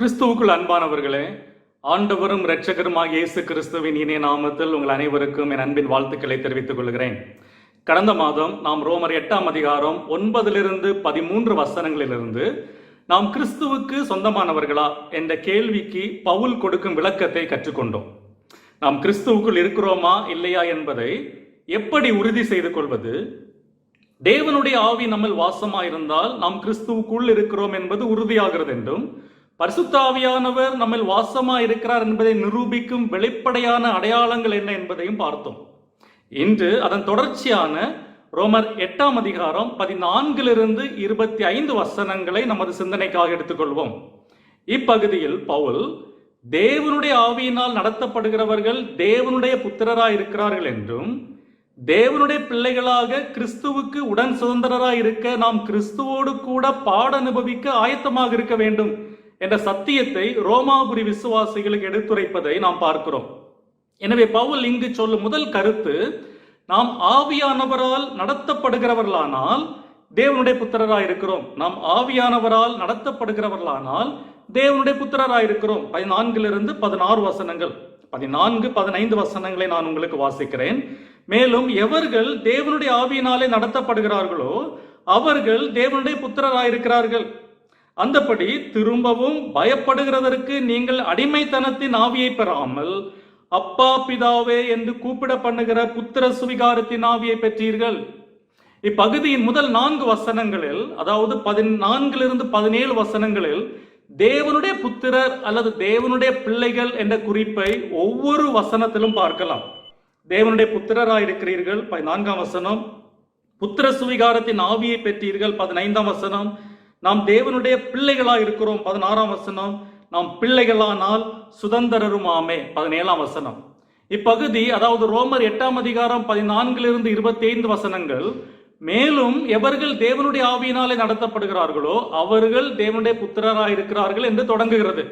கிறிஸ்துவுக்குள் அன்பானவர்களே ஆண்டவரும் இரட்சகருமாக இயேசு கிறிஸ்துவின் இனிய நாமத்தில் உங்கள் அனைவருக்கும் என் அன்பின் வாழ்த்துக்களை தெரிவித்துக் கொள்கிறேன். கடந்த மாதம் நாம் ரோமர் எட்டாம் அதிகாரம் ஒன்பதிலிருந்து பதிமூன்று வசனங்களிலிருந்து நாம் கிறிஸ்துவுக்கு சொந்தமானவர்களா என்ற கேள்விக்கு பவுல் கொடுக்கும் விளக்கத்தை கற்றுக்கொண்டோம். நாம் கிறிஸ்துவுக்குள் இருக்கிறோமா இல்லையா என்பதை எப்படி உறுதி செய்து கொள்வது? தேவனுடைய ஆவி நம்மில் வாசமாயிருந்தால் நாம் கிறிஸ்துவுக்குள் இருக்கிறோம் என்பது உறுதியாகிறது என்றும் பரிசுத்தாவியானவர் நம்மில் வாசமா இருக்கிறார் என்பதை நிரூபிக்கும் வெளிப்படையான அடையாளங்கள் என்ன என்பதையும் பார்த்தோம். இன்று அதன் தொடர்ச்சியான ரோமர் எட்டாம் அதிகாரம் பதினான்கிலிருந்து இருபத்தி ஐந்து வசனங்களை நமது சிந்தனைக்காக எடுத்துக்கொள்வோம். இப்பகுதியில் பவுல் தேவனுடைய ஆவியினால் நடத்தப்படுகிறவர்கள் தேவனுடைய புத்திரராய் இருக்கிறார்கள் என்றும் தேவனுடைய பிள்ளைகளாக கிறிஸ்துவுக்கு உடன் சுதந்திரராய் இருக்க நாம் கிறிஸ்துவோடு கூட பாட அனுபவிக்க ஆயத்தமாக இருக்க வேண்டும் என்ற சத்தியத்தை ரோமாபுரி விசுவாசிகளுக்கு எடுத்துரைப்பதை நாம் பார்க்கிறோம். எனவே பவுல் இங்கு சொல்லும் முதல் கருத்து நாம் ஆவியானவரால் நடத்தப்படுகிறவர்களானால் தேவனுடைய புத்திரராய் இருக்கிறோம் நாம் ஆவியானவரால் நடத்தப்படுகிறவர்களானால் தேவனுடைய புத்திரராய் இருக்கிறோம் பதினான்கிலிருந்து பதினாறு வசனங்கள். பதினான்கு பதினைந்து வசனங்களை நான் உங்களுக்கு வாசிக்கிறேன். மேலும் எவர்கள் தேவனுடைய ஆவியினாலே நடத்தப்படுகிறார்களோ அவர்கள் தேவனுடைய புத்திரராயிருக்கிறார்கள். அந்தபடி திரும்பவும் பயப்படுகிறதற்கு நீங்கள் அடிமைத்தனத்தின் ஆவியை பெறாமல் அப்பா பிதாவே என்று கூப்பிட பண்ணுகிற புத்திர சுவிகாரத்தின் ஆவியை பெற்றீர்கள். இப்பகுதியின் முதல் நான்கு வசனங்களில் அதாவது பதினான்கிலிருந்து பதினேழு வசனங்களில் தேவனுடைய புத்திரர் அல்லது தேவனுடைய பிள்ளைகள் என்ற குறிப்பை ஒவ்வொரு வசனத்திலும் பார்க்கலாம். தேவனுடைய புத்திரராய் இருக்கிறீர்கள் பதினான்காம் வசனம். புத்திர சுவிகாரத்தின் ஆவியை பெற்றீர்கள் பதினைந்தாம் வசனம். நாம் தேவனுடைய பிள்ளைகளா இருக்கிறோம். பதினாறாம் வசனம் நாம் பிள்ளைகளானால் சுதந்திரருமாமே. பதினேழாம் வசனம். இப்பகுதி அதாவது ரோமர் எட்டாம் அதிகாரம் பதினான்கிலிருந்து இருபத்தி ஐந்து வசனங்கள் மேலும் எவர்கள் தேவனுடைய ஆவியினாலே நடத்தப்படுகிறார்களோ அவர்கள் தேவனுடைய புத்திரராக இருக்கிறார்கள் என்று தொடங்குகிறது.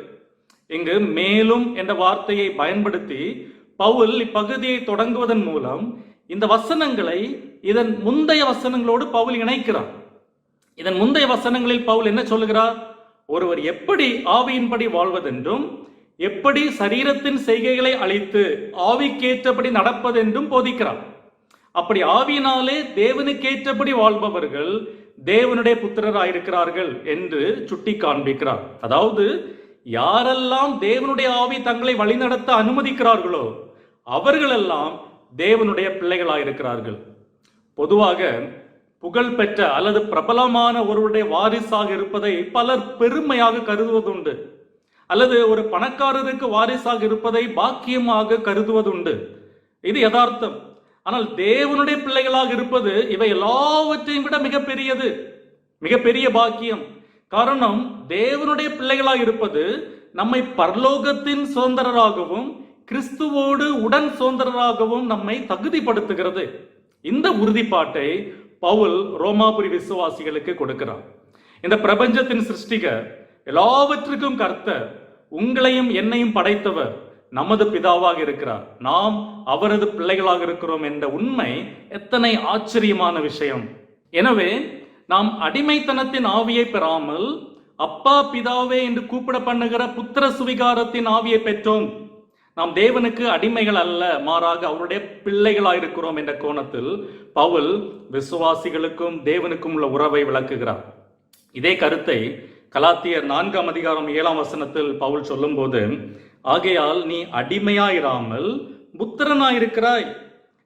இங்கு மேலும் என்ற வார்த்தையை பயன்படுத்தி பவுல் இப்பகுதியை தொடங்குவதன் மூலம் இந்த வசனங்களை இதன் முந்தைய வசனங்களோடு பவுல் இணைக்கிறார். இதன் முந்தைய வசனங்களில் பவுல் என்ன சொல்லுகிறார்? ஒருவர் எப்படி ஆவியின்படி வாழ்வதென்றும் எப்படி சரீரத்தின் செய்கைகளை அழித்து ஆவிக்கேற்றபடி நடப்பதென்றும் போதிக்கிறார். அப்படி ஆவியினாலே தேவனுக்கேற்றபடி வாழ்பவர்கள் தேவனுடைய புத்திரராயிருக்கிறார்கள் என்று சுட்டி காண்பிக்கிறார் அதாவது யாரெல்லாம் தேவனுடைய ஆவி தங்களை வழிநடத்த அனுமதிக்கிறார்களோ அவர்களெல்லாம் தேவனுடைய பிள்ளைகளாயிருக்கிறார்கள். பொதுவாக புகழ்பெற்ற அல்லது பிரபலமான ஒருவருடைய வாரிசாக இருப்பதை பலர் பெருமையாக கருதுவதுண்டு. அல்லது ஒரு பணக்காரருக்கு வாரிசாக இருப்பதை பாக்கியமாக கருதுவதுண்டு. இது யதார்த்தம். ஆனால் தேவனுடைய பிள்ளைகளாக இருப்பது இவை எல்லாவற்றையும் விட மிகப்பெரியது மிகப்பெரிய பாக்கியம். காரணம் தேவனுடைய பிள்ளைகளாக இருப்பது நம்மை பரலோகத்தின் சுதந்திரராகவும் கிறிஸ்துவோடு உடன் சுதந்திரராகவும் நம்மை தகுதிப்படுத்துகிறது. இந்த உறுதிப்பாட்டை பவுல் ரோமாபுரி விசுவாசிகளுக்கு கொடுக்கிறான் இந்த பிரபஞ்சத்தின் சிருஷ்டிகர் எல்லாவற்றுக்கும் கர்த்தர் உங்களையும் என்னையும் படைத்தவர் நமது பிதாவாக இருக்கிறார். நாம் அவரது பிள்ளைகளாக இருக்கிறோம் என்ற உண்மை எத்தனை ஆச்சரியமான விஷயம். எனவே நாம் அடிமைத்தனத்தின் ஆவியை பெறாமல் அப்பா பிதாவே என்று கூப்பிட பண்ணுகிற புத்திர சுவிகாரத்தின் ஆவியை பெற்றோம். நாம் தேவனுக்கு அடிமைகள் அல்ல மாறாக அவருடைய பிள்ளைகளாக இருக்கிறோம் என்ற கோணத்தில் பவுல் விசுவாசிகளுக்கும் தேவனுக்கும் உள்ள உறவை விளக்குகிறார். இதே கருத்தை கலாத்தியர் நான்காம் அதிகாரம் ஏழாம் வசனத்தில் பவுல் சொல்லும்போது ஆகையால் நீ அடிமையாயிராமல் புத்திரனாயிருக்கிறாய்.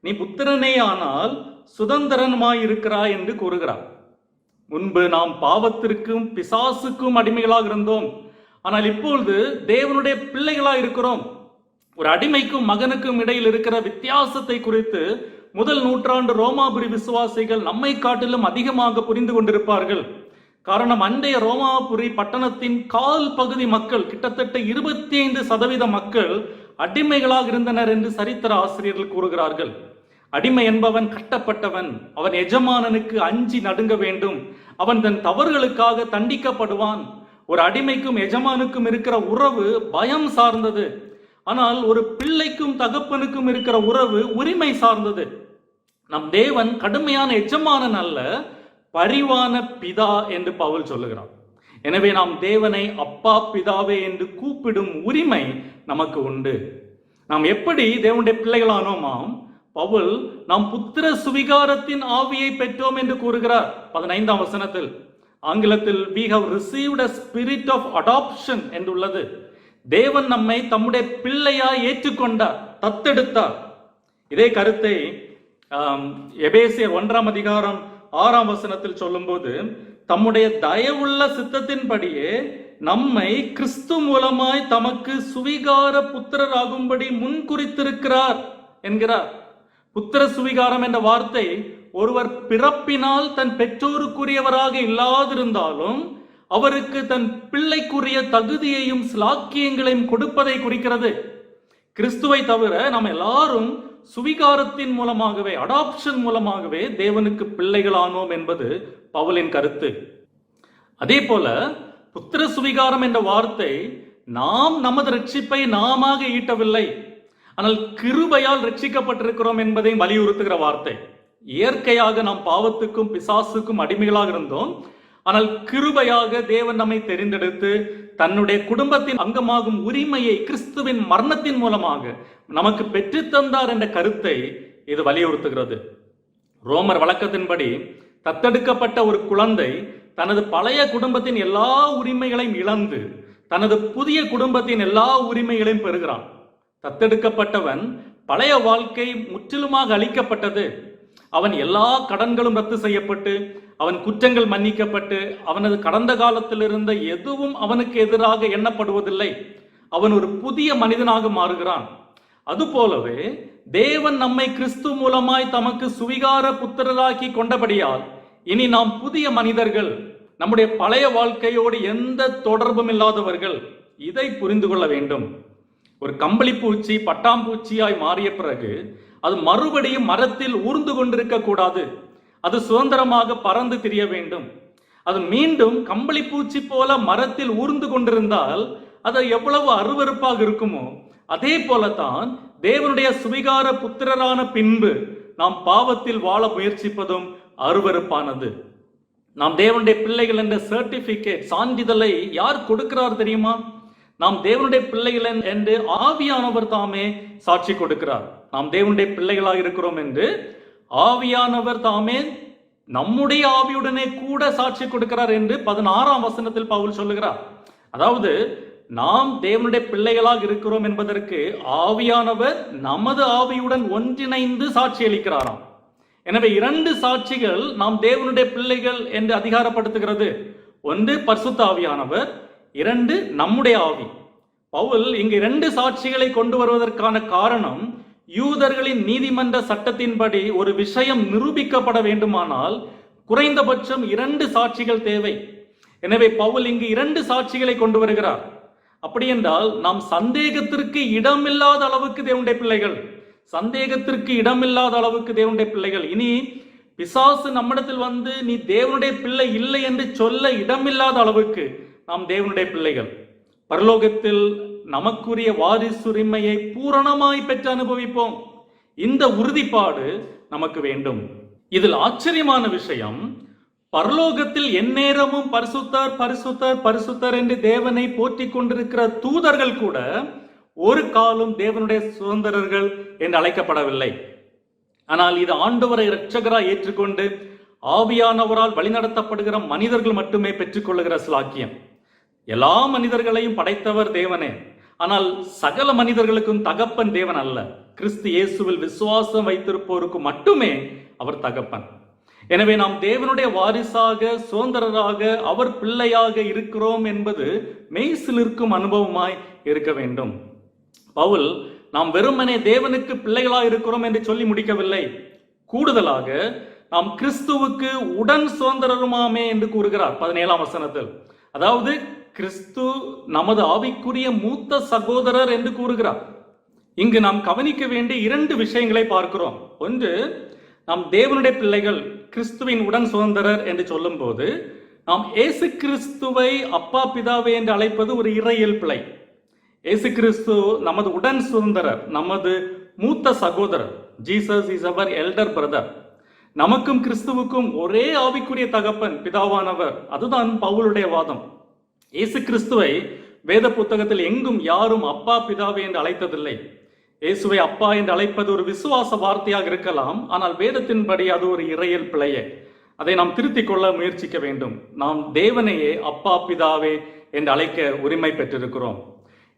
நீ புத்திரனே ஆனால் சுதந்திரமாயிருக்கிறாய் என்று கூறுகிறார். முன்பு நாம் பாவத்திற்கும் பிசாசுக்கும் அடிமைகளாக இருந்தோம். ஆனால் இப்பொழுது தேவனுடைய பிள்ளைகளாக இருக்கிறோம் ஒரு அடிமைக்கும் மகனுக்கும் இடையில் இருக்கிற வித்தியாசத்தை குறித்து முதல் நூற்றாண்டு ரோமாபுரி விசுவாசிகள் நம்மை காட்டிலும் அதிகமாக புரிந்து கொண்டிருப்பார்கள். காரணம் அண்டைய ரோமாபுரி பட்டணத்தின் கால் பகுதி மக்கள் கிட்டத்தட்ட இருபத்தி ஐந்து சதவீத மக்கள் அடிமைகளாக இருந்தனர் என்று சரித்திர ஆசிரியர்கள் கூறுகிறார்கள். அடிமை என்பவன் கட்டப்பட்டவன் அவன் எஜமானனுக்கு அஞ்சி நடுங்க வேண்டும் அவன் தன் தவறுகளுக்காக தண்டிக்கப்படுவான். ஒரு அடிமைக்கும் எஜமானுக்கும் இருக்கிற உறவு பயம் சார்ந்தது. ஆனால் ஒரு பிள்ளைக்கும் தகப்பனுக்கும் இருக்கிற உறவு உரிமை சார்ந்தது. நம் தேவன் கடுமையான எஜமானன் அல்ல பரிவான பிதா என்று பவுல் சொல்லுகிறான் எனவே நாம் தேவனை அப்பா பிதாவே என்று கூப்பிடும் உரிமை நமக்கு உண்டு. நாம் எப்படி தேவனுடைய பிள்ளைகளானோமாம்? பவுல் நாம் புத்திர சுவிகாரத்தின் ஆவியை பெற்றோம் என்று கூறுகிறார். பதினைந்தாம் வசனத்தில் ஆங்கிலத்தில் we have received a spirit of adoption என்றுள்ளது. தேவன் நம்மை தம்முடைய பிள்ளையாய் ஏற்றுக்கொண்டார் தத்தெடுத்தார். இதே கருத்தை எபேசியர் ஒன்றாம் அதிகாரம் ஆறாம் வசனத்தில் சொல்லும்போது தம்முடைய தயவுள்ள சித்தத்தின்படியே நம்மை கிறிஸ்து மூலமாய் தமக்கு சுவிகார புத்திரராகும்படி முன்குறித்திருக்கிறார் என்கிறார். புத்திர சுவிகாரம் என்ற வார்த்தை ஒருவர் பிறப்பினால் தன் பெற்றோருக்குரியவராக இல்லாதிருந்தாலும் அவருக்கு தன் பிள்ளைக்குரிய தகுதியையும் சிலாக்கியங்களையும் கொடுப்பதை குறிக்கிறது. கிறிஸ்துவை தவிர நாம் எல்லாரும் சுவிகாரத்தின் மூலமாகவே அடாப்ஷன் மூலமாகவே தேவனுக்கு பிள்ளைகளானோம் என்பது பவுலின் கருத்து. அதே போல புத்திர சுவிகாரம் என்ற வார்த்தை நாம் நமது ரட்சிப்பை நாமாக ஈட்டவில்லை. ஆனால் கிருபையால் ரட்சிக்கப்பட்டிருக்கிறோம் என்பதையும் வலியுறுத்துகிற வார்த்தை. இயற்கையாக நாம் பாவத்துக்கும் பிசாசுக்கும் அடிமைகளாக இருந்தோம். ஆனால் கிருபையாக தேவன் நம்மை தெரிந்தெடுத்து தன்னுடைய குடும்பத்தின் அங்கமாகும் உரிமையை கிறிஸ்துவின் மரணத்தின் மூலமாக நமக்கு பெற்றுத்தந்தார் என்ற கருத்தை இது வலியுறுத்துகிறது. ரோமர் வழக்கத்தின்படி தத்தெடுக்கப்பட்ட ஒரு குழந்தை தனது பழைய குடும்பத்தின் எல்லா உரிமைகளையும் இழந்து தனது புதிய குடும்பத்தின் எல்லா உரிமைகளையும் பெறுகிறான். தத்தெடுக்கப்பட்டவன் பழைய வாழ்க்கை முற்றிலுமாக அழிக்கப்பட்டது. அவன் எல்லா கடன்களும் ரத்து செய்யப்பட்டு அவன் குற்றங்கள் மன்னிக்கப்பட்டு அவனது கடந்த காலத்தில் இருந்த எதுவும் அவனுக்கு எதிராக எண்ணப்படுவதில்லை. அவன் ஒரு புதிய மனிதனாக மாறுகிறான். அதுபோலவே தேவன் நம்மை கிறிஸ்து மூலமாய் தமக்கு சுவிகார புத்திரராக்கி கொண்டபடியால் இனி நாம் புதிய மனிதர்கள் நம்முடைய பழைய வாழ்க்கையோடு எந்த தொடர்பும் இல்லாதவர்கள் இதை புரிந்து கொள்ள வேண்டும். ஒரு கம்பளி பூச்சி பட்டாம்பூச்சியாய் மாறிய பிறகு அது மறுபடியும் மரத்தில் ஊர்ந்து கொண்டிருக்க கூடாது. அது சுதந்திரமாக பறந்து திரிய வேண்டும். அது மீண்டும் கம்பளி பூச்சி போல மரத்தில் ஊர்ந்து கொண்டிருந்தால் அது எவ்வளவு அருவருப்பாக இருக்குமோ அதே போலத்தான் தேவனுடைய சுவிகார புத்திரரான பின்பு நாம் பாவத்தில் வாழ முயற்சிப்பதும் அருவருப்பானது. நாம் தேவனுடைய பிள்ளைகள் என்ற சர்டிபிகேட் சான்றிதழை யார் கொடுக்கிறார் தெரியுமா? நாம் தேவனுடைய பிள்ளைகள் என்- என்று ஆவியானவர் தாமே சாட்சி கொடுக்கிறார். நாம் தேவனுடைய பிள்ளைகளாக இருக்கிறோம் என்று ஆவியானவர் தாமே நம்முடைய ஆவியுடனே கூட சாட்சி கொடுக்கிறார் என்று பதினாறாம் வசனத்தில் பவுல் சொல்லுகிறார். அதாவது நாம் தேவனுடைய பிள்ளைகளாக இருக்கிறோம் என்பதற்கு ஆவியானவர் நமது ஆவியுடன் ஒன்றிணைந்து சாட்சி அளிக்கிறாராம். எனவே இரண்டு சாட்சிகள் நாம் தேவனுடைய பிள்ளைகள் என்று அதிகாரப்படுத்துகிறது. ஒன்று பர்சுத்த ஆவியானவர் இரண்டு நம்முடைய ஆவி. பவுல் இங்கு இரண்டு சாட்சிகளை கொண்டு வருவதற்கான காரணம் யூதர்களின் நீதிமன்ற சட்டத்தின்படி ஒரு விஷயம் நிரூபிக்கப்பட வேண்டுமானால் குறைந்தபட்சம் இரண்டு சாட்சிகள் தேவை. எனவே பவுல் இங்கு இரண்டு சாட்சிகளை கொண்டு வருகிறார். அப்படி என்றால் நாம் சந்தேகத்திற்கு இடமில்லாத அளவுக்கு தேவனுடைய பிள்ளைகள். சந்தேகத்திற்கு இடமில்லாத அளவுக்கு தேவனுடைய பிள்ளைகள். இனி பிசாசு நம்மிடத்தில் வந்து நீ தேவனுடைய பிள்ளை இல்லை என்று சொல்ல இடமில்லாத அளவுக்கு நாம் தேவனுடைய பிள்ளைகள். பரலோகத்தில் நமக்குரிய வாரிசுரிமையை பூரணமாய் பெற்று அனுபவிப்போம். இந்த உறுதிப்பாடு நமக்கு வேண்டும். இதில் ஆச்சரியமான விஷயம் பரலோகத்தில் எந்நேரமும் பரிசுத்தர் பரிசுத்தர் பரிசுத்தர் என்று தேவனை போற்றிக் கொண்டிருக்கிற தூதர்கள் கூட ஒரு காலம் தேவனுடைய சுதந்திரர்கள் என்று அழைக்கப்படவில்லை. ஆனால் இது ஆண்டவரை இரட்சகராய் ஏற்றுக்கொண்டு ஆவியானவரால் வழிநடத்தப்படுகிற மனிதர்கள் மட்டுமே பெற்றுக்கொள்ளுகிற சிலாக்கியம். எல்லா மனிதர்களையும் படைத்தவர் தேவனே. ஆனால் சகல மனிதர்களுக்கும் தகப்பன் தேவன் அல்ல. கிறிஸ்து இயேசுவில் விசுவாசம் வைத்திருப்போருக்கு மட்டுமே அவர் தகப்பன். எனவே நாம் தேவனுடைய வாரிசாக சுதந்திரராக அவர் பிள்ளையாக இருக்கிறோம் என்பது மெய்சில் இருக்கும் அனுபவமாய் இருக்க வேண்டும். பவுல் நாம் வெறுமனே தேவனுக்கு பிள்ளைகளாக இருக்கிறோம் என்று சொல்லி முடிக்கவில்லை. கூடுதலாக நாம் கிறிஸ்துவுக்கு உடன் சுதந்திரருமாமே என்று கூறுகிறார் பதினேழாம் வசனத்தில். அதாவது கிறிஸ்து நமது ஆவிக்குரிய மூத்த சகோதரர் என்று கூறுகிறார். இங்கு நாம் கவனிக்க வேண்டிய இரண்டு விஷயங்களை பார்க்கிறோம். ஒன்று நாம் தேவனுடைய பிள்ளைகள் கிறிஸ்துவின் உடன் சுதந்திரர் என்று சொல்லும்போது நாம் இயேசு கிறிஸ்துவை அப்பா பிதாவே என்று அழைப்பது ஒரு இறையல் பிழை. இயேசு கிறிஸ்து நமது உடன் சுதந்திரர் நமது மூத்த சகோதரர். Jesus is our elder brother நமக்கும் கிறிஸ்துவுக்கும் ஒரே ஆவிக்குரிய தகப்பன் பிதாவானவர். அதுதான் பவுலுடைய வாதம். இயேசு கிறிஸ்துவை வேத புத்தகத்தில் எங்கும் யாரும் அப்பா பிதாவே என்று அழைத்ததில்லை. இயேசுவை அப்பா என்று அழைப்பது ஒரு விசுவாச வார்த்தையாக இருக்கலாம் ஆனால் வேதத்தின்படி அது ஒரு இறையல் பிழையே. அதை நாம் திருத்திக் கொள்ள முயற்சிக்க வேண்டும். நாம் தேவனையே அப்பா பிதாவே என்று அழைக்க உரிமை பெற்றிருக்கிறோம்.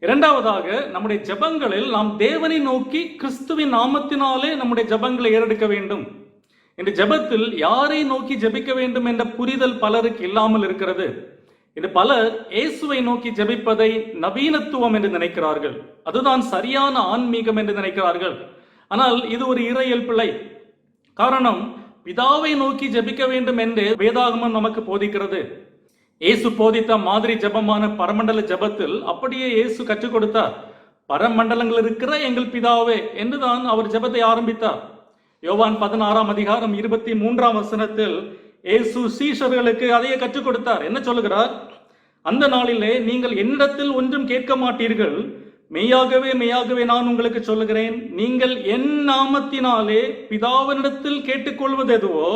இரண்டாவதாக நம்முடைய ஜெபங்களில் நாம் தேவனை நோக்கி கிறிஸ்துவின் நாமத்தினாலே நம்முடைய ஜெபங்களை ஏறெடுக்க வேண்டும். இந்த ஜெபத்தில் யாரை நோக்கி ஜெபிக்க வேண்டும் என்ற புரிதல் பலருக்கு இல்லாமல் இருக்கிறது. இது பலர் இயேசுவை நோக்கி ஜெபிப்பதை நவீனத்துவம் என்று நினைக்கிறார்கள். அதுதான் சரியான ஆன்மீகம் என்று நினைக்கிறார்கள். ஆனால் இது ஒரு இறையல் பிழை. காரணம் பிதாவை நோக்கி ஜெபிக்க வேண்டும் என்று வேதாகமம் நமக்கு போதிக்கிறது. இயேசு போதித்த மாதிரி ஜெபமான பரமண்டல ஜெபத்தில் அப்படியே இயேசு கற்றுக் கொடுத்தார். பரமண்டலங்கள் இருக்கிற எங்கள் பிதாவே என்றுதான் அவர் ஜெபத்தை ஆரம்பித்தார். யோவான் பதினாறாம் அதிகாரம் இருபத்தி மூன்றாம் வசனத்தில் இயேசு சீஷர்களுக்கு அதையே கற்றுக் கொடுத்தார். என்ன சொல்லுகிறார்? அந்த நாளிலே நீங்கள் என்னிடத்தில் ஒன்றும் கேட்க மாட்டீர்கள். மெய்யாகவே மெய்யாகவே நான் உங்களுக்கு சொல்லுகிறேன். நீங்கள் என் நாமத்தினாலே பிதாவினிடத்தில் கேட்டுக்கொள்வது எதுவோ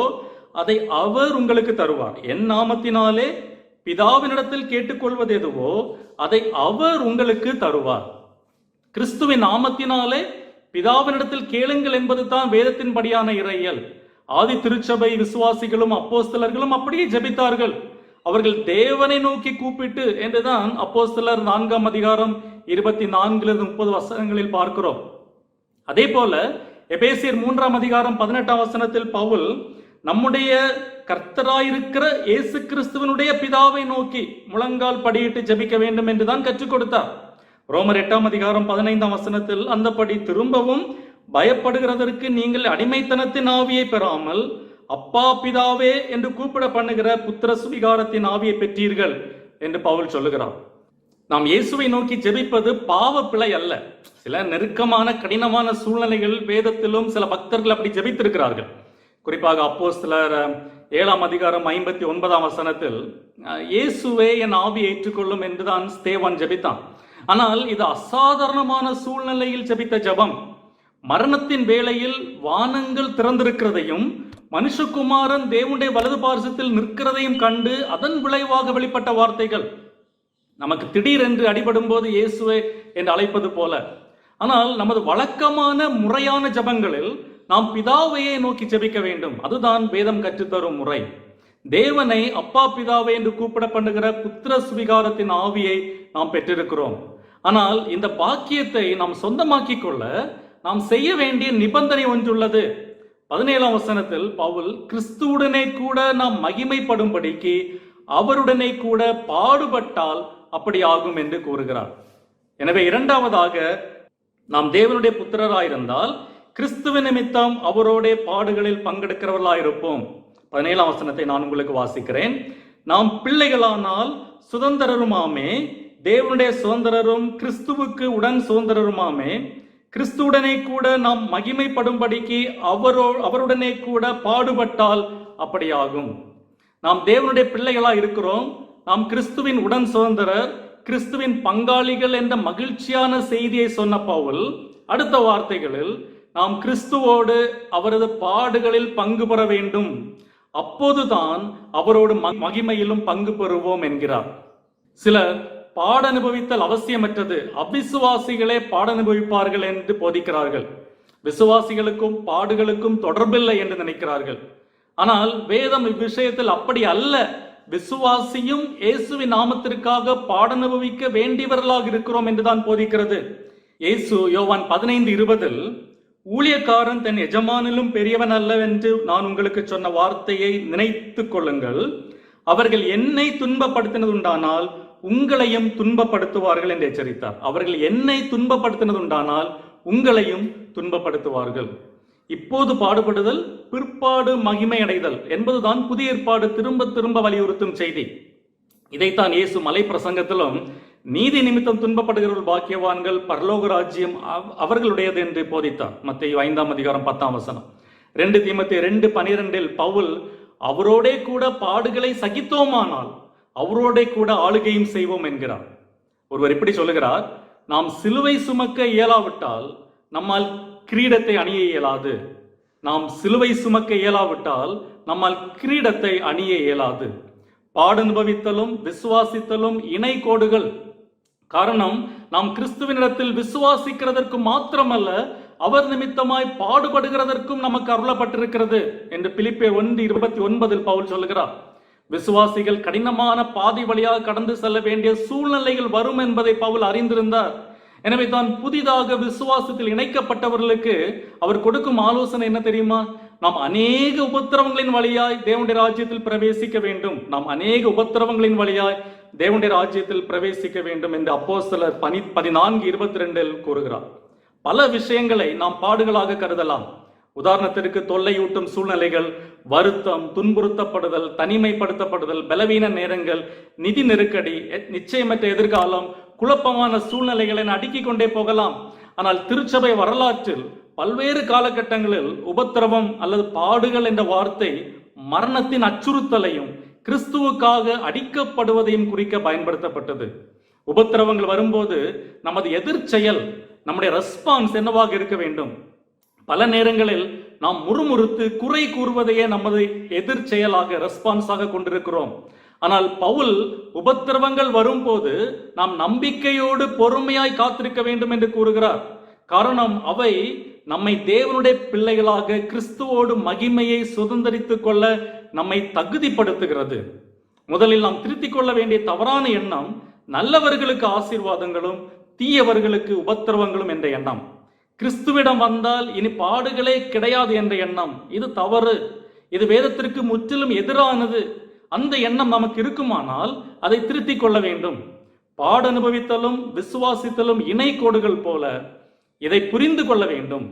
அதை அவர் உங்களுக்கு தருவார். என் நாமத்தினாலே பிதாவினிடத்தில் கேட்டுக்கொள்வது எதுவோ அதை அவர் உங்களுக்கு தருவார். கிறிஸ்துவின் நாமத்தினாலே பிதாவினிடத்தில் கேளுங்கள் என்பது தான் வேதத்தின்படியான இறையல். ஆதி திருச்சபை விசுவாசிகளும் அப்போஸ்தலர்களும் அப்படியே ஜபித்தார்கள். அவர்கள் தேவனை நோக்கி கூப்பிட்டு என்றுதான் அப்போஸ்தலர் நான்காம் அதிகாரம் இருபத்தி நான்கிலிருந்து முப்பது வசனங்களில் பார்க்கிறோம். அதே போல எபேசியர் மூன்றாம் அதிகாரம் பதினெட்டாம் வசனத்தில் பவுல் நம்முடைய கர்த்தராயிருக்கிற இயேசு கிறிஸ்துவனுடைய பிதாவை நோக்கி முழங்கால் படியிட்டு ஜெபிக்க வேண்டும் என்றுதான் கற்றுக் கொடுத்தார். ரோமர் எட்டாம் அதிகாரம் பதினைந்தாம் வசனத்தில் அந்தபடி திரும்பவும் பயப்படுகிறதற்கு நீங்கள் அடிமைத்தனத்தின் ஆவியை பெறாமல் அப்பா பிதாவே என்று கூப்பிட பண்ணுகிற புத்திர சுவிகாரத்தின் ஆவியை பெற்றீர்கள் என்று பவுல் சொல்லுகிறார். நாம் இயேசுவை நோக்கி ஜெபிப்பது பாவ பிழை அல்ல. சில நெருக்கமான கடினமான சூழ்நிலைகள் வேதத்திலும் சில பக்தர்கள் அப்படி ஜெபித்திருக்கிறார்கள். குறிப்பாக அப்போ சிலர் ஏழாம் அதிகாரம் ஐம்பத்தி ஒன்பதாம் வசனத்தில் இயேசுவே என் ஆவி ஏற்றுக்கொள்ளும் என்றுதான் ஸ்தேவான் ஜெபித்தான். ஆனால் இது அசாதாரணமான சூழ்நிலையில் ஜெபித்த ஜெபம். மரணத்தின் வேளையில் வானங்கள் திறந்திருக்கிறதையும் மனுஷகுமாரன் தேவனுடைய வலது பாரசத்தில் நிற்கிறதையும் கண்டு அதன் விளைவாக வெளிப்பட்ட வார்த்தைகள். நமக்கு திடீரென்று அடிபடும் போது இயேசுவே என்று அழைப்பது போல. ஆனால் நமது வழக்கமான முறையான ஜபங்களில் நாம் பிதாவையே நோக்கி ஜெபிக்க வேண்டும். அதுதான் வேதம் கற்றுத்தரும் முறை. தேவனை அப்பா பிதாவை என்று கூப்பிட பண்ணுகிற புத்திர சுவிகாரத்தின் ஆவியை நாம் பெற்றிருக்கிறோம். ஆனால் இந்த பாக்கியத்தை நாம் சொந்தமாக்கிக் கொள்ள நாம் செய்ய வேண்டிய நிபந்தனை ஒன்றுள்ளது. பதினேழாம் வசனத்தில் பவுல் கிறிஸ்துவுடனே கூட நாம் மகிமைப்படும்படிக்கு அவருடனே கூட பாடுபட்டால் அப்படி ஆகும் என்று கூறுகிறார். எனவே இரண்டாவதாக நாம் தேவனுடைய புத்திரராயிருந்தால் கிறிஸ்துவ நிமித்தம் அவரோட பாடுகளில் பங்கெடுக்கிறவர்களாயிருப்போம். பதினேழாம் வசனத்தை நான் உங்களுக்கு வாசிக்கிறேன். நாம் பிள்ளைகளானால் சுதந்திரருமாமே தேவனுடைய சுதந்திரரும் கிறிஸ்துவுக்கு உடன் சுதந்திரருமாமே கிறிஸ்துவுடனே கூட நாம் மகிமைப்படும்படிக்கு அவரோ அவருடனே கூட பாடுபட்டால் அப்படியாகும். நாம் தேவனுடைய பிள்ளைகளா இருக்கிறோம். நாம் கிறிஸ்துவின் உடன் சுதந்திரர் கிறிஸ்துவின் பங்காளிகள் என்ற மகிழ்ச்சியான செய்தியை சொன்ன பவுல் அடுத்த வார்த்தைகளில் நாம் கிறிஸ்துவோடு அவரது பாடுகளில் பங்கு பெற வேண்டும். அப்போதுதான் அவரோடு ம- மகிமையிலும் பங்கு பெறுவோம் என்கிறார். சிலர் பாடனுபவித்தல் அவசியமற்றது. அவிசுவாசிகளே பாடனுபவிப்பார்கள் என்று போதிக்கிறார்கள். விசுவாசிகளுக்கும் பாடுகளுக்கும் தொடர்பில்லை என்று நினைக்கிறார்கள். ஆனால் வேதம் இவ்விஷயத்தில் அப்படி அல்ல. விசுவாசியும் இயேசுவின் நாமத்திற்காக பாடனுபவிக்க வேண்டியவர்களாக இருக்கிறோம் என்றுதான் போதிக்கிறது. இயேசு யோவான் பதினைந்து இருபதில் ஊழியக்காரன் தன் எஜமானிலும் பெரியவன் அல்லவென்று நான் உங்களுக்கு சொன்ன வார்த்தையை நினைத்து கொள்ளுங்கள். அவர்கள் என்னை துன்பப்படுத்தினதுண்டானால் உங்களையும் துன்பப்படுத்துவார்கள் என்று எச்சரித்தார். அவர்கள் என்னை துன்பப்படுத்தினதுண்டானால் உங்களையும் துன்பப்படுத்துவார்கள். இப்போது பாடுபடுதல் பிற்பாடு மகிமை அடைதல் என்பதுதான் புதிய ஏற்பாடு. திரும்ப திரும்ப வலியுறுத்தும் செய்தி. இதைத்தான் இயேசு மலை பிரசங்கத்திலும் நீதி நிமித்தம் துன்பப்படுகிறவர்கள் பாக்கியவான்கள் பரலோக ராஜ்யம் அவர்களுடையது என்று போதித்தார். மத்திய ஐந்தாம் அதிகாரம் பத்தாம் வசனம். ரெண்டு தீமத்தி ரெண்டு பனிரெண்டில் பவுல் அவரோடே கூட பாடுகளை சகித்தோமானால் அவரோடே கூட ஆளுகையும் செய்வோம் என்கிறார். ஒருவர் இப்படி சொல்லுகிறார் நாம் சிலுவை சுமக்க இயலாவிட்டால் நம்மால் கிரீடத்தை அணிய இயலாது. நாம் சிலுவை சுமக்க இயலாவிட்டால் நம்மால் கிரீடத்தை அணிய இயலாது. பாடனுபவித்தலும் விசுவாசித்தலும் இணை கோடுகள். காரணம் நாம் கிறிஸ்துவனிடத்தில் விசுவாசிக்கிறதற்கு மாத்திரமல்ல அவர் நிமித்தமாய் பாடுபடுகிறதற்கும் நமக்கு அருளப்பட்டிருக்கிறது என்று பிலிப்பே ஒன்று இருபத்தி ஒன்பதில் பவுல் சொல்லுகிறார். விசுவாசிகள் கடினமான பாதை வழியாக கடந்து செல்ல வேண்டிய சூழ்நிலைகள் வரும் என்பதை பவுல் அறிந்திருந்தார். எனவே தான் புதிதாக விசுவாசத்தில் இணைக்கப்பட்டவர்களுக்கு அவர் கொடுக்கும் ஆலோசனை என்ன தெரியுமா? நாம் அநேக உபத்திரவங்களின் வழியாய் தேவனுடைய ராஜ்யத்தில் பிரவேசிக்க வேண்டும். நாம் அநேக உபத்திரவங்களின் வழியாய் தேவனுடைய ராஜ்யத்தில் பிரவேசிக்க வேண்டும் என்று அப்போ சிலர் பனி பதினான்கு இருபத்தி ரெண்டில் கூறுகிறார். பல விஷயங்களை நாம் பாடுகளாக கருதலாம். உதாரணத்திற்கு தொல்லையூட்டும் சூழ்நிலைகள் வருத்தம் துன்புறுத்தப்படுதல் தனிமைப்படுத்தப்படுதல் பலவீன நேரங்கள் நிதி நெருக்கடி நிச்சயமற்ற எதிர்காலம் குழப்பமான சூழ்நிலைகளை என அடுக்கிக் கொண்டே போகலாம். ஆனால் திருச்சபை வரலாற்றில் பல்வேறு காலகட்டங்களில் உபத்திரவம் அல்லது பாடுகள் என்ற வார்த்தை மரணத்தின் அச்சுறுத்தலையும் கிறிஸ்துவுக்காக அடிக்கப்படுவதையும் குறிக்க பயன்படுத்தப்பட்டது. உபத்திரவங்கள் வரும்போது நமது எதிர்ச்செயல் நம்முடைய ரெஸ்பான்ஸ் என்னவாக இருக்க வேண்டும்? பல நேரங்களில் நாம் முறுமுறுத்து குறை கூறுவதையே நமது எதிர் செயலாக ரெஸ்பான்ஸாக கொண்டிருக்கிறோம். ஆனால் பவுல் உபத்திரவங்கள் வரும்போது நாம் நம்பிக்கையோடு பொறுமையாய் காத்திருக்க வேண்டும் என்று கூறுகிறார். காரணம் அவை நம்மை தேவனுடைய பிள்ளைகளாக கிறிஸ்துவோடு மகிமையை சுதந்திரித்துக் கொள்ள நம்மை தகுதிப்படுத்துகிறது. முதலில் நாம் திருத்திக் கொள்ள வேண்டிய தவறான எண்ணம் நல்லவர்களுக்கு ஆசீர்வாதங்களும் தீயவர்களுக்கு உபத்திரவங்களும் என்ற எண்ணம். கிறிஸ்துவிடம் வந்தால் இனி பாடுகளே கிடையாது என்ற எண்ணம். இது தவறு. இது வேதத்திற்கு முற்றிலும் எதிரானது. அந்த எண்ணம் நமக்கு இருக்குமானால் அதை திருத்திக் கொள்ள வேண்டும். பாட அனுபவித்தலும் விசுவாசித்தலும் இணை கோடுகள் போல இதை புரிந்து கொள்ள வேண்டும்.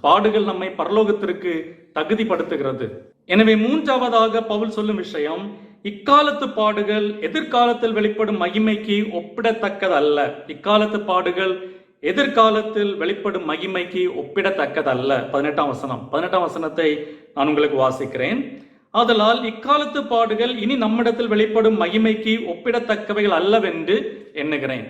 பாடுகள் நம்மை பரலோகத்திற்கு தகுதிப்படுத்துகிறது. எனவே மூன்றாவதாக பவுல் சொல்லும் விஷயம் இக்காலத்து பாடுகள் எதிர்காலத்தில் வெளிப்படும் மகிமைக்கு ஒப்பிடத்தக்கதல்ல. இக்காலத்து பாடுகள் எதிர்காலத்தில் வெளிப்படும் மகிமைக்கு ஒப்பிடத்தக்கதல்ல. பதினெட்டாம் வசனம். பதினெட்டாம் வசனத்தை நான் உங்களுக்கு வாசிக்கிறேன். ஆதலால் இக்காலத்து பாடுகள் இனி நம்மிடத்தில் வெளிப்படும் மகிமைக்கு ஒப்பிடத்தக்கவைகள் அல்லவென்று எண்ணுகிறேன்.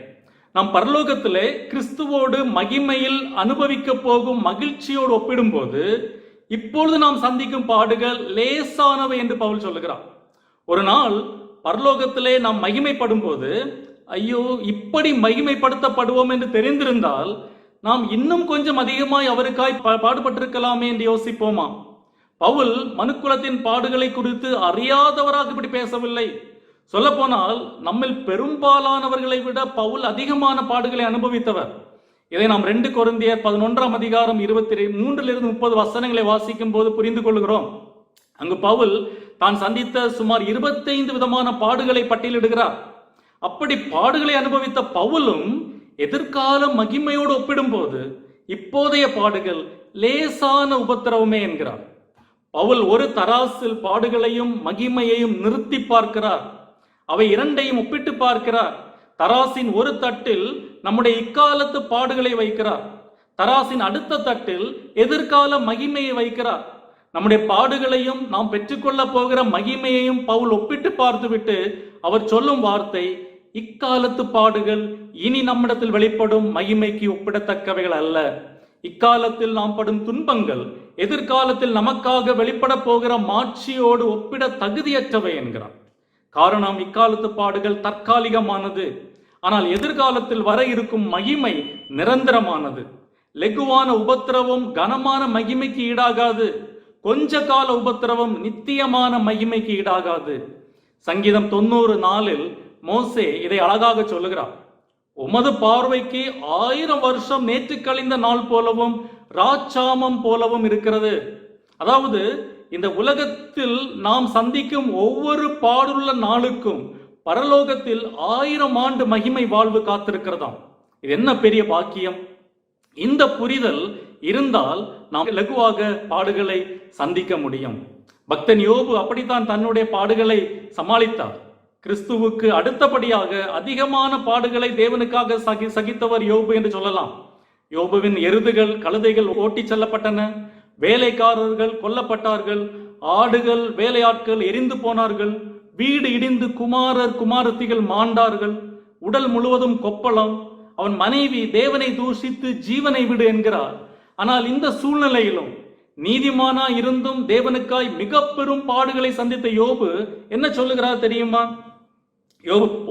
நாம் பரலோகத்திலே கிறிஸ்துவோடு மகிமையில் அனுபவிக்க போகும் மகிழ்ச்சியோடு ஒப்பிடும்போது இப்பொழுது நாம் சந்திக்கும் பாடுகள் லேசானவை என்று பவுல் சொல்லுகிறார். ஒரு நாள் பரலோகத்திலே நாம் மகிமைப்படும் போது ஐயோ இப்படி மகிமைப்படுத்தப்படுவோம் என்று தெரிந்திருந்தால் நாம் இன்னும் கொஞ்சம் அதிகமாய் அவருக்காய் பாடுபட்டிருக்கலாமே என்று யோசிப்போமா? பவுல் மனுக்குலத்தின் பாடுகளை குறித்து அறியாதவராக இப்படி பேசவில்லை. சொல்லப்போனால் நம்மில் பெரும்பாலானவர்களை விட பவுல் அதிகமான பாடுகளை அனுபவித்தவர். இதை நாம் ரெண்டு கொரிந்தியர் பதினொன்றாம் அதிகாரம் இருபத்தி மூன்றிலிருந்து முப்பது வசனங்களை வாசிக்கும் போது புரிந்து கொள்கிறோம். அங்கு பவுல் தான் சந்தித்த சுமார் இருபத்தைந்து விதமான பாடுகளை பட்டியலிடுகிறார். அப்படி பாடுகளை அனுபவித்த பவுலும் எதிர்கால மகிமையோடு ஒப்பிடும்போது இப்போதைய பாடுகள் லேசான உபத்திரவமே என்கிறார். பவுல் ஒரு தராசில் பாடுகளையும் மகிமையையும் நிறுத்தி பார்க்கிறார். அவை இரண்டையும் ஒப்பிட்டு பார்க்கிறார். தராசின் ஒரு தட்டில் நம்முடைய இக்காலத்து பாடுகளை வைக்கிறார். தராசின் அடுத்த தட்டில் எதிர்கால மகிமையை வைக்கிறார். நம்முடைய பாடுகளையும் நாம் பெற்றுக்கொள்ள போகிற மகிமையையும் பவுல் ஒப்பிட்டு பார்த்துவிட்டு அவர் சொல்லும் வார்த்தை இக்காலத்து பாடுகள் இனி நம்மிடத்தில் வெளிப்படும் மகிமைக்கு ஒப்பிடத்தக்கவைகள் அல்ல. இக்காலத்தில் நாம் படும் துன்பங்கள் எதிர்காலத்தில் நமக்காக வெளிப்பட போகிற மாட்சியோடு ஒப்பிட தகுதியற்றவை என்கிறார். காரணம் இக்காலத்து பாடுகள் தற்காலிகமானது. ஆனால் எதிர்காலத்தில் வர இருக்கும் மகிமை நிரந்தரமானது. லெகுவான உபத்திரவம் கனமான மகிமைக்கு ஈடாகாது. கொஞ்ச கால உபத்திரவம் நித்தியமான மகிமைக்கு ஈடாகாது. சங்கீதம் தொண்ணூறு நாளில் மோசே இதை அழகாக சொல்லுகிறார். உமது பார்வைக்கு ஆயிரம் வருஷம் நேற்று கழிந்த நாள் போலவும் ராச்சாமம் போலவும் இருக்கிறது. அதாவது இந்த உலகத்தில் நாம் சந்திக்கும் ஒவ்வொரு பாடுள்ள நாளுக்கும் பரலோகத்தில் ஆயிரம் ஆண்டு மகிமை வாழ்வு காத்திருக்கிறதாம். இது என்ன பெரிய பாக்கியம்? இந்த புரிதல் இருந்தால் நாம் லகுவாக பாடுகளை சந்திக்க முடியும். பக்தன் யோபு அப்படித்தான் தன்னுடைய பாடுகளை சமாளித்தார். கிறிஸ்துவுக்கு அடுத்தபடியாக அதிகமான பாடுகளை தேவனுக்காக சகி சகித்தவர் யோபு என்று சொல்லலாம். யோபுவின் எருதுகள் கழுதைகள் ஓட்டிச் செல்லப்பட்டன. வேலைக்காரர்கள் கொல்லப்பட்டார்கள். ஆடுகள் வேலையாட்கள் எரிந்து போனார்கள். வீடு இடிந்து குமாரர் குமாரத்திகள் மாண்டார்கள். உடல் முழுவதும் கொப்பளம். அவன் மனைவி தேவனை தூஷித்து ஜீவனை விடு என்கிறார். ஆனால் இந்த சூழ்நிலையிலும் நீதிமானா இருந்தும் தேவனுக்காய் மிக பெரும் பாடுகளை சந்தித்த யோபு என்ன சொல்லுகிறார் தெரியுமா?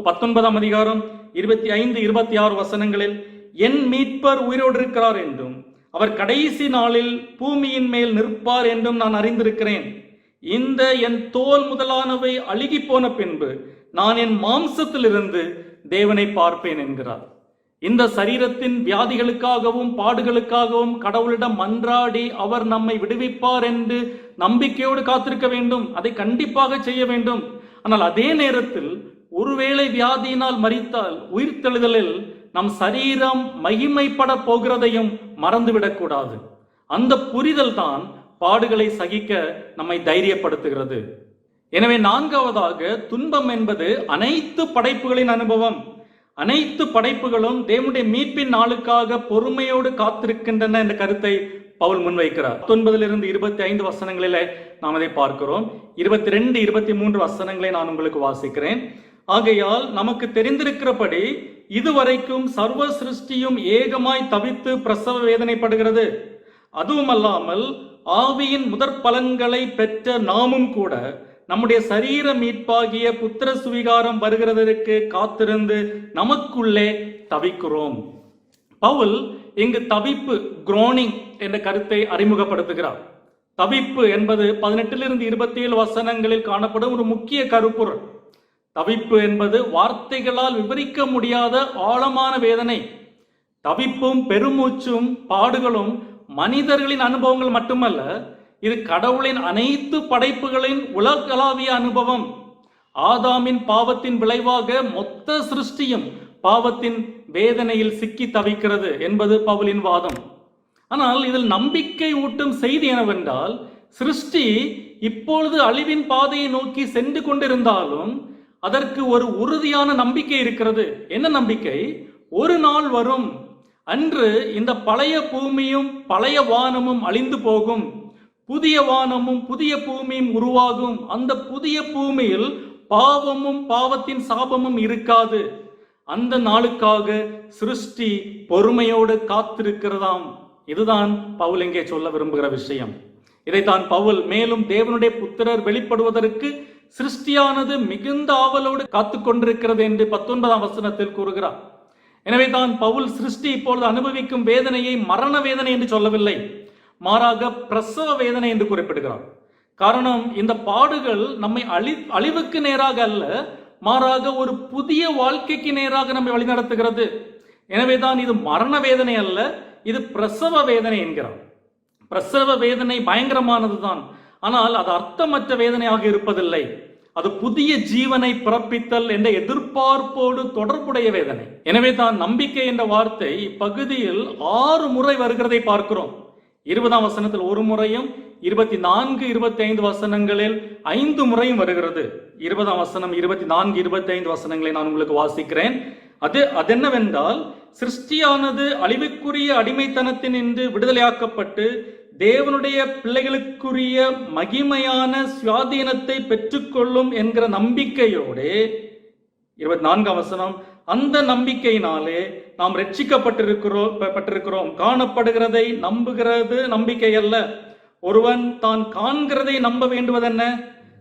பத்தொன்பதாம் அதிகாரம் இருபத்தி ஐந்து இருபத்தி ஆறு வசனங்களில் என் மீட்பர் உயிரோடு இருக்கிறார் என்றும் அவர் கடைசி நாளில் பூமியின் மேல் நிற்பார் என்றும் நான் அறிந்திருக்கிறேன். இந்த என் தோல் முதலானவை அழுகி போன பின்பு நான் என் மாம்சத்திலிருந்து தேவனை பார்ப்பேன் என்கிறார். இந்த சரீரத்தின் வியாதிகளுக்காகவும் பாடுகளுக்காகவும் கடவுளிடம் மன்றாடி அவர் நம்மை விடுவிப்பார் என்று நம்பிக்கையோடு காத்திருக்க வேண்டும். அதை கண்டிப்பாக செய்ய வேண்டும். ஆனால் அதே நேரத்தில் ஒருவேளை வியாதியினால் மறித்தால் உயிர்த்தெழுதலில் நம் சரீரம் மகிமைப்பட போகிறதையும் மறந்துவிடக்கூடாது. அந்த புரிதல் தான் பாடுகளை சகிக்க நம்மை தைரியப்படுத்துகிறது. எனவே நான்காவதாக துன்பம் என்பது அனைத்து படைப்புகளின் அனுபவம். அனைத்து படைப்புகளும் தேவனுடைய மீட்பின் நாளுக்காக பொறுமையோடு காத்திருக்கின்றன என்ற கருத்தை பவுல் முன்வைக்கிறார். பத்தொன்பதிலிருந்து இருபத்தி ஐந்து வசனங்களில நாம் அதை பார்க்கிறோம். இருபத்தி ரெண்டு இருபத்தி மூன்று வசனங்களை நான் உங்களுக்கு வாசிக்கிறேன். ஆகையால் நமக்கு தெரிந்திருக்கிறபடி இதுவரைக்கும் சர்வ சிருஷ்டியும் ஏகமாய் தவித்து பிரசவ வேதனைப்படுகிறது. அதுவுமல்லாமல் ஆவியின் முதற் பலன்களை பெற்ற நாமும் கூட நம்முடைய சரீர மீட்பாகிய புத்திர சுவிகாரம் வருகிறதற்கு காத்திருந்து நமக்குள்ளே தவிக்கிறோம். பவுல் இங்கு தவிப்பு குரோனிங் என்ற கருத்தை அறிமுகப்படுத்துகிறார். தவிப்பு என்பது பதினெட்டிலிருந்து இருபத்தி ஏழு வசனங்களில் காணப்படும் ஒரு முக்கிய கருப்பொருள். தவிப்பு என்பது வார்த்தைகளால் விவரிக்க முடியாத ஆழமான வேதனை. தவிப்பும் பெருமூச்சும் பாடுகளும் மனிதர்களின் அனுபவங்கள் மட்டுமல்ல இது கடவுளின் அனைத்து படைப்புகளின் உலகளாவிய அனுபவம். ஆதாமின் பாவத்தின் விளைவாக மொத்த சிருஷ்டியும் பாவத்தின் வேதனையில் சிக்கி தவிக்கிறது என்பது பவுலின் வாதம். ஆனால் இதில் நம்பிக்கை ஊட்டும் செய்தி என்னவென்றால் சிருஷ்டி இப்பொழுது அழிவின் பாதையை நோக்கி சென்று கொண்டிருந்தாலும் அதற்கு ஒரு உறுதியான நம்பிக்கை இருக்கிறது. என்ன நம்பிக்கை? ஒரு நாள் வரும் அன்று இந்த பழைய பூமியும் பழைய வானமும் அழிந்து போகும். புதிய வானமும் புதிய பூமியும் உருவாகும். அந்த புதிய பூமியில் பாவமும் பாவத்தின் சாபமும் இருக்காது. அந்த நாளுக்காக சிருஷ்டி பொறுமையோடு காத்திருக்கிறதாம். இதுதான் பவுல் இங்கே சொல்ல விரும்புகிற விஷயம். இதைத்தான் பவுல் மேலும் தேவனுடைய புத்திரர் வெளிப்படுவதற்கு சிருஷ்டியானது மிகுந்த ஆவலோடு காத்து கொண்டிருக்கிறது என்று பத்தொன்பதாம் வசனத்தில் கூறுகிறார். எனவே தான் பவுல் சிருஷ்டி இப்பொழுது அனுபவிக்கும் வேதனையை மரண வேதனை என்று சொல்லவில்லை மாறாக பிரசவ வேதனை என்று குறிப்பிடுகிறார். காரணம் இந்த பாடுகள் நம்மை அழி அழிவுக்கு நேராக அல்ல மாறாக ஒரு புதிய வாழ்க்கைக்கு நேராக நம்மை வழிநடத்துகிறது. எனவே தான் இது மரண வேதனை அல்ல இது பிரசவ வேதனை என்கிறார். பிரசவ வேதனை பயங்கரமானது தான் ஆனால் அது அர்த்தமற்ற வேதனையாக இருப்பதில்லை. அது புதிய ஜீவனை பிறப்பித்தல் என்ற எதிர்பார்ப்போடு தொடர்புடைய வேதனை. எனவே தான் நம்பிக்கை என்ற வார்த்தை இப்பகுதியில் ஆறு முறை வருகிறதை பார்க்கிறோம். இருபதாம் வசனத்தில் ஒரு முறையும் இருபத்தி நான்கு இருபத்தி ஐந்து வசனங்களில் ஐந்து முறையும் வருகிறது. இருபதாம் வசனம் இருபத்தி நான்கு இருபத்தி ஐந்து வசனங்களை நான் உங்களுக்கு வாசிக்கிறேன். அது அதென்னவென்றால் சிருஷ்டியானது அழிவுக்குரிய அடிமைத்தனத்தினின்று விடுதலையாக்கப்பட்டு தேவனுடைய பிள்ளைகளுக்குரிய மகிமையான சுவாதீனத்தை பெற்றுக்கொள்ளும் என்கிற நம்பிக்கையோடு இருபத்தி நான்காம் வசனம் அந்த நம்பிக்கையினாலே நாம் ரட்சிக்கப்பட்டிருக்கிறோம் பட்டிருக்கிறோம் காணப்படுகிறதை நம்புகிறது நம்பிக்கை அல்ல. ஒருவன் தான் காண்கிறதை நம்ப வேண்டுவதென்ன?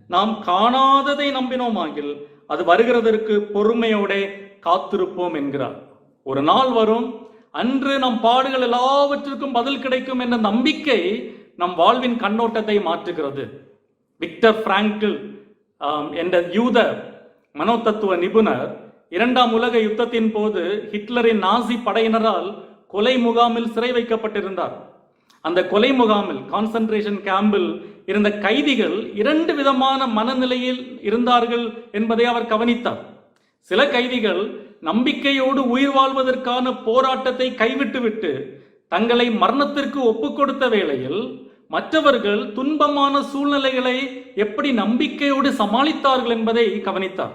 நாம் காணாததை நம்பினோமாகில் அது வருகிறதற்கு பொறுமையோடே காத்திருப்போம் என்கிறார். ஒரு நாள் வரும் அன்று நம் பாடுகள் எல்லாவற்றிற்கும் பதில் கிடைக்கும் என்ற நம்பிக்கை நம் வாழ்வின் கண்ணோட்டத்தை மாற்றுகிறது. விக்டர் பிராங்கிள் என்ற யூத மனோதத்துவ நிபுணர் இரண்டாம் உலக யுத்தத்தின் போது ஹிட்லரின் நாசி படையினரால் கொலை முகாமில் சிறை வைக்கப்பட்டிருந்தார். அந்த கொலை முகாமில் கான்சன்ட்ரேஷன் கேம்பில் இருந்த கைதிகள் இரண்டு விதமான மனநிலையில் இருந்தார்கள் என்பதை அவர் கவனித்தார். சில கைதிகள் நம்பிக்கையோடு உயிர் வாழ்வதற்கான போராட்டத்தை கைவிட்டுவிட்டு தங்களை மரணத்திற்கு ஒப்புக்கொடுத்த வேளையில் மற்றவர்கள் துன்பமான சூழ்நிலைகளை எப்படி நம்பிக்கையோடு சமாளித்தார்கள் என்பதை கவனித்தார்.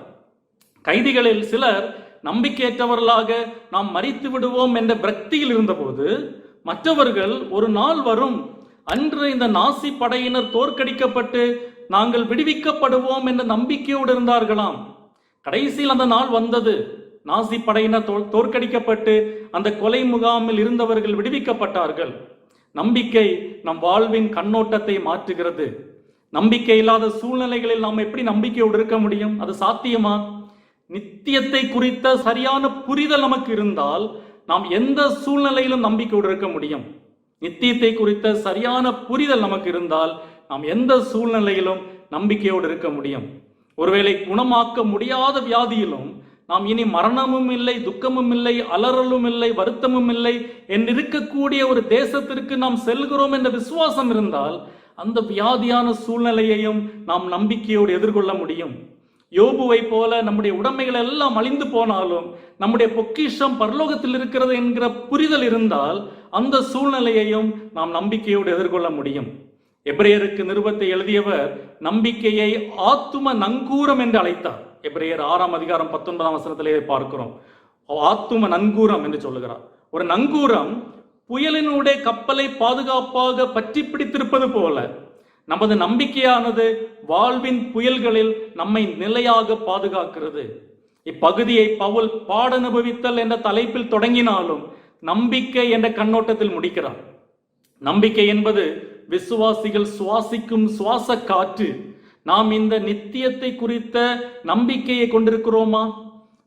கைதிகளில் சிலர் நம்பிக்கையற்றவர்களாக நாம் மறித்து விடுவோம் என்ற பிரக்தியில் இருந்தபோது மற்றவர்கள் ஒரு நாள் வரும் அன்று இந்த நாசி படையினர் தோற்கடிக்கப்பட்டு நாங்கள் விடுவிக்கப்படுவோம் என்ற நம்பிக்கையோடு இருந்தார்களாம். கடைசியில் அந்த நாள் வந்தது. நாசி படையினர் தோ- தோற்கடிக்கப்பட்டு அந்த கொலை முகாமில் இருந்தவர்கள் விடுவிக்கப்பட்டார்கள். நம்பிக்கை நம் வாழ்வின் கண்ணோட்டத்தை மாற்றுகிறது. நம்பிக்கை இல்லாத சூழ்நிலைகளில் நாம் எப்படி நம்பிக்கையோடு இருக்க முடியும்? அது சாத்தியமா? நித்தியத்தை குறித்த சரியான புரிதல் நமக்கு இருந்தால் நாம் எந்த சூழ்நிலையிலும் நம்பிக்கையோடு இருக்க முடியும். நித்தியத்தை குறித்த சரியான புரிதல் நமக்கு இருந்தால் நாம் எந்த சூழ்நிலையிலும் நம்பிக்கையோடு இருக்க முடியும். ஒருவேளை குணமாக்க முடியாத வியாதியிலும் நாம் இனி மரணமும் இல்லை துக்கமும் இல்லை அலறலும் இல்லை வருத்தமும் இல்லை. என்றிருக்கக்கூடிய ஒரு தேசத்திற்கு நாம் செல்கிறோம் என்ற விசுவாசம் இருந்தால் அந்த வியாதியான சூழ்நிலையையும் நாம் நம்பிக்கையோடு எதிர்கொள்ள முடியும். யோபுவை போல நம்முடைய உடைமைகள் எல்லாம் அழிந்து போனாலும் நம்முடைய பொக்கிஷம் பரலோகத்தில் இருக்கிறது என்கிற புரிதல் இருந்தால் அந்த சூழ்நிலையையும் நாம் நம்பிக்கையோடு எதிர்கொள்ள முடியும். எப்ரேயருக்கு நிருபத்தை எழுதியவர் நம்பிக்கையை ஆத்தும நங்கூரம் என்று அழைத்தார். எப்ரேயர் ஆறாம் அதிகாரம் பத்தொன்பதாம் வசனத்திலே பார்க்கிறோம். ஆத்தும நங்கூரம் என்று சொல்லுகிறார். ஒரு நங்கூரம் புயலினுடைய கப்பலை பாதுகாப்பாக பற்றி பிடித்திருப்பது போல நமது நம்பிக்கையானது வாழ்வின் புயல்களில் நம்மை நிலையாக பாதுகாக்கிறது. இப்பகுதியை பவுல் பாடனுபவித்தல் என்ற தலைப்பில் தொடங்கினாலும் நம்பிக்கை என்ற கண்ணோட்டத்தில் முடிக்கிறார். நம்பிக்கை என்பது விசுவாசிகள் சுவாசிக்கும் சுவாச காற்று நாம் இந்த நித்தியத்தை குறித்த நம்பிக்கையை கொண்டிருக்கிறோமா?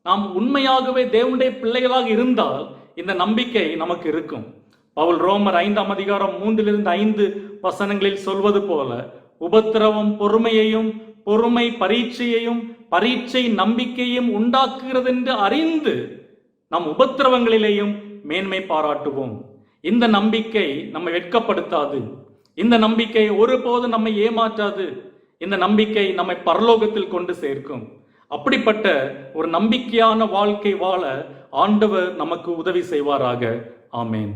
நாம் உண்மையாகவே தேவனுடைய பிள்ளைகளாக இருந்தால் இந்த நம்பிக்கை நமக்கு இருக்கும். பவுல் ரோமர் ஐந்தாம் அதிகாரம் மூன்றிலிருந்து ஐந்து வசனங்களில் சொல்வது போல உபத்திரவம் பொறுமையையும் பொறுமை பரீட்சையையும் பரீட்சை நம்பிக்கையும் உண்டாக்குகிறது என்று அறிந்து நம் உபத்திரவங்களிலேயும் மேன்மை பாராட்டுவோம். இந்த நம்பிக்கை நம்மை வெட்கப்படுத்தாது. இந்த நம்பிக்கை ஒருபோதும் நம்மை ஏமாற்றாது. இந்த நம்பிக்கை நம்மை பரலோகத்தில் கொண்டு சேர்க்கும். அப்படிப்பட்ட ஒரு நம்பிக்கையான வாழ்க்கை வாழ ஆண்டவர் நமக்கு உதவி செய்வாராக. ஆமேன்.